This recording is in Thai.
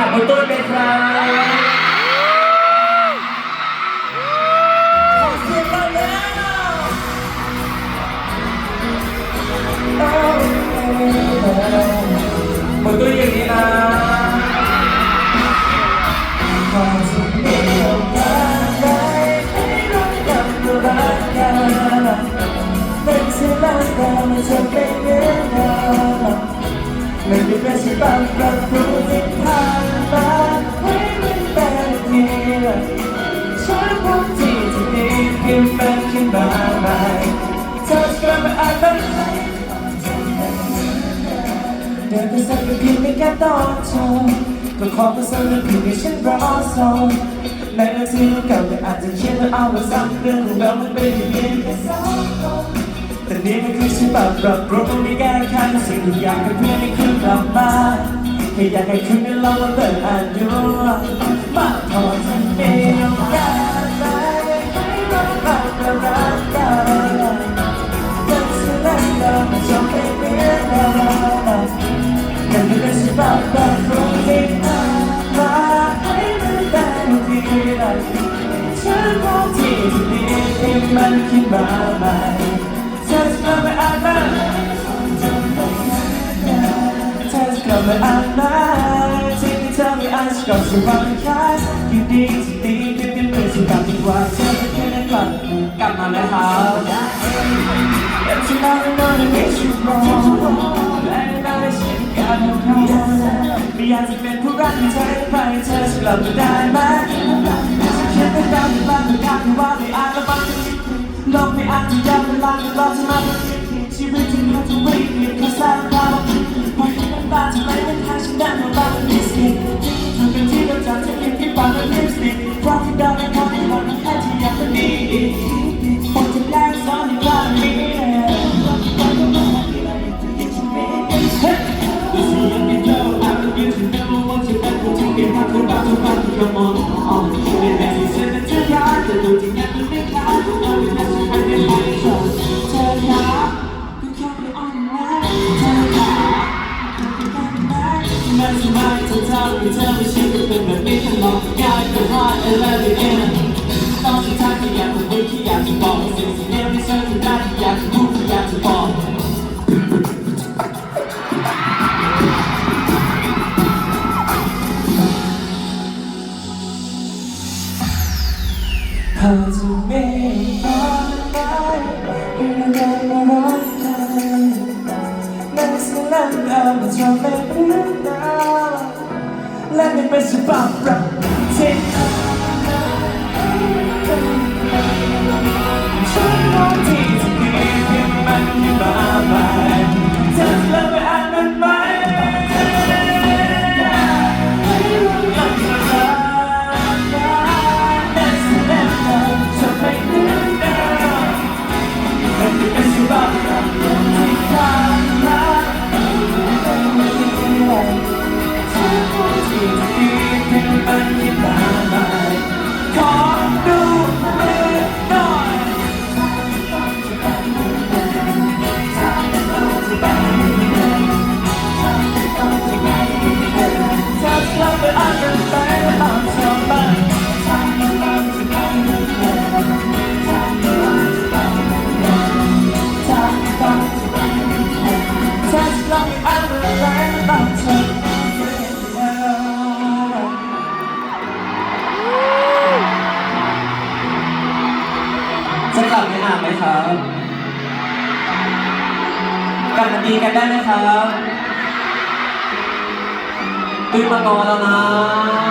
หาคุณตุ้ยเป็นใครขอเสียงหน่อยแล้วคุณตุ้ยอย่างนี้นะ ฉันพบที่ที่ดีเพียงเป็นขึ้นมาใหม่เธอจะกลับมาอ่านมันไหมเดินไปสักทีไม่แค่ตอนชมก็ขอเป็นส่วนหนึ่งที่ฉันรอส่งในหนังสือเก่าแต่อาจจะเขียนแล้วเอามาซ้ำเรื่องเรามันเป็นเพียงแค่สองคนแต่นี่มันคือฉันปรับปรับปรุงมีแก้ไขสิ่งทุกอย่างก็เพื่อให้คุณกลับมาแค่อยากให้คุณได้ลองมาเปิดอ่านดูมากพอจะ มีโอกาสไหมให้เรารักและรักกันเป็นสิ่งแรกเราไม่จำเป็นเหมือนเดิมแต่นี่เป็นฉันปรับปรับปรุงที่ผ่านมาให้มันเป็นที่ไรฉันพบที่ที่ดีที่มันคิดมาใหม่ Just come and Just come and you got me why Tell me can I come กลับมาแล้วครับ And tonight I know that it's you wrong And I should got no problem ไม่อยากจะเป็นผู้รักที่เธอไปเธอจะกลับมาได้ไหมฉันคิดไม่ได้ที่บ้านไม่ได้ที่ว่าไม่อาจจะบังโลกไม่อาจจะย้อนเวลาที่เราจะมาชีวิตที่เราจะวิ่งเปลี่ยนแค่สร้างเราปล่อยให้มันบาดทำไมมันทางฉันได้มาบ้างมีสิ Come on, เราไม่ชอบไม่ กันมาดีกันได้ไหมครับตุ้นมางอแล้วนะ